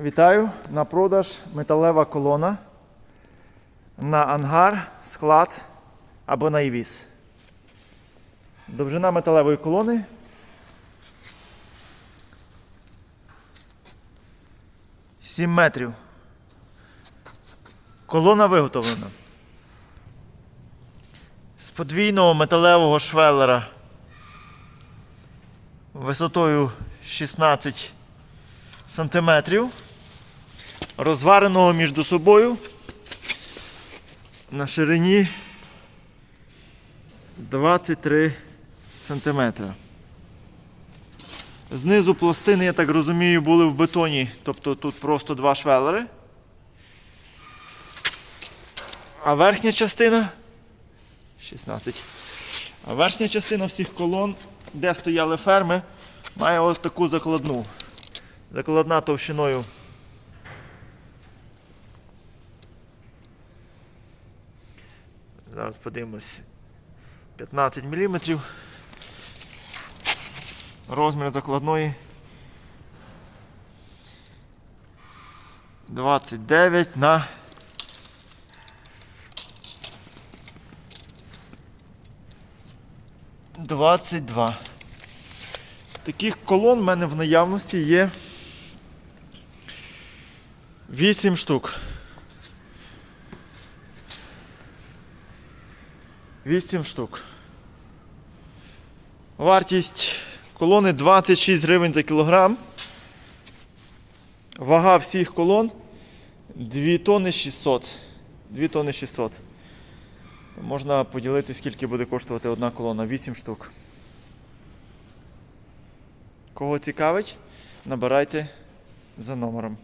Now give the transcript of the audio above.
Вітаю! На продаж металева колона на ангар, склад або на івіз. Довжина металевої колони. Сім метрів. Колона виготовлена. З подвійного металевого швелера висотою 16 сантиметрів, розвареного між собою на ширині 23 сантиметри. Знизу пластини, я так розумію, були в бетоні, тобто тут просто два швелери. А верхня частина 16. А верхня частина всіх колон, де стояли ферми, має ось таку закладну. Закладна товщиною. Зараз подивимось. 15 мм. Розмір закладної. 29 на 22. Таких колон в мене в наявності є 8 штук. 8 штук. Вартість колони 26 гривень за кілограм. Вага всіх колон 2 тонни 600. 2 тонни 600. Можна поділити, скільки буде коштувати одна колона. 8 штук. Кого цікавить, набирайте за номером.